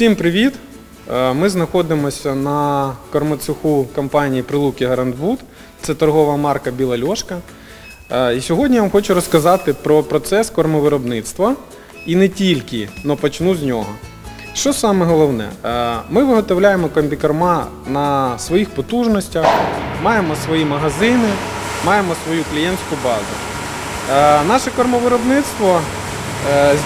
Всім привіт! Е, Ми знаходимося на кормоцеху компанії Прилуки Гарантвуд. Це торгова марка Біла Льошка. Е, І сьогодні я вам хочу розказати про процес кормовиробництва. І не тільки, але почну з нього. Що саме головне? Е, Ми виготовляємо комбікорма на своїх потужностях, маємо свої магазини, маємо свою клієнтську базу. Наше кормовиробництво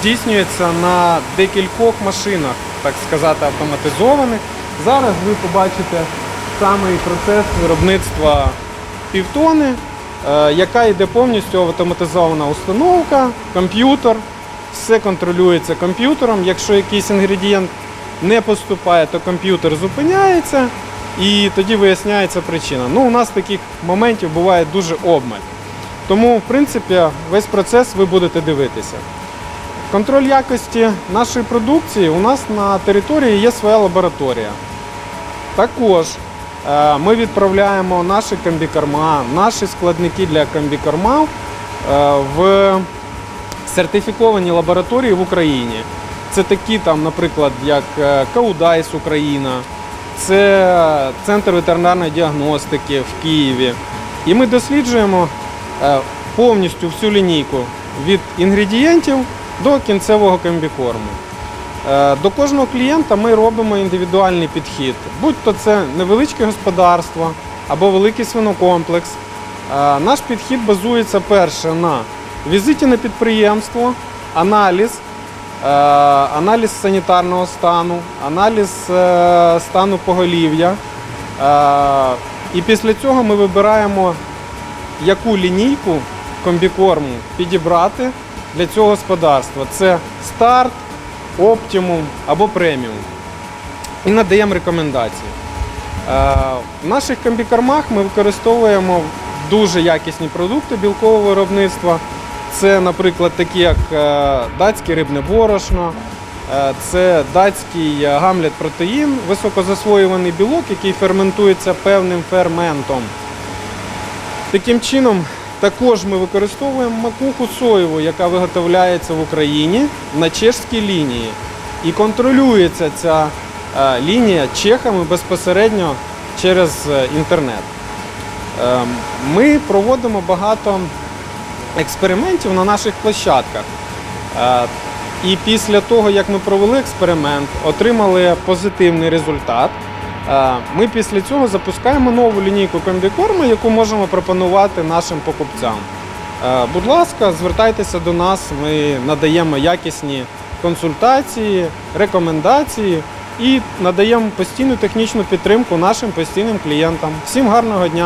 здійснюється на декількох машинах, так сказати, автоматизованих. Зараз ви побачите самий процес виробництва півтони, е, яка йде повністю автоматизована установка, комп'ютер. Все контролюється комп'ютером. Якщо якийсь інгредієнт не поступає, то комп'ютер зупиняється і тоді виясняється причина. Ну, у нас таких моментів буває дуже обмаль. Тому, в принципі, весь процес ви будете дивитися. Контроль якості нашої продукції у нас на території є своя лабораторія. Також е, ми відправляємо наші комбікорма, наші складники для комбікорма е, в сертифіковані лабораторії в Україні. Це такі, там, наприклад, як е, Каудайс Україна, це Центр ветеринарної діагностики в Києві. І ми досліджуємо повністю всю лінійку від інгредієнтів до кінцевого комбікорму. Е, До кожного клієнта ми робимо індивідуальний підхід, будь-то це невеличке господарство або великий свинокомплекс. Е, Наш підхід базується перше на візиті на підприємство, аналіз, е, аналіз санітарного стану, аналіз стану поголів'я. І після цього ми вибираємо, яку лінійку комбікорму підібрати для цього господарства. Це старт, оптимум або преміум. І надаємо рекомендації. Е, В наших комбікормах ми використовуємо дуже якісні продукти білкового виробництва. Це, наприклад, такі як е, датське рибне борошно, е, це датський гамлет протеїн, високозасвоюваний білок, який ферментується певним ферментом. Таким чином, також ми використовуємо макуху соєву, яка виготовляється в Україні на чешській лінії. І контролюється ця е, лінія чехами безпосередньо через е, інтернет. Е, Ми проводимо багато експериментів на наших площадках. Е, І після того, як ми провели експеримент, отримали позитивний результат. Е, Ми після цього запускаємо нову лінійку комбікорму, яку можемо пропонувати нашим покупцям. Е, Будь ласка, звертайтеся до нас, ми надаємо якісні консультації, рекомендації і надаємо постійну технічну підтримку нашим постійним клієнтам. Всім гарного дня!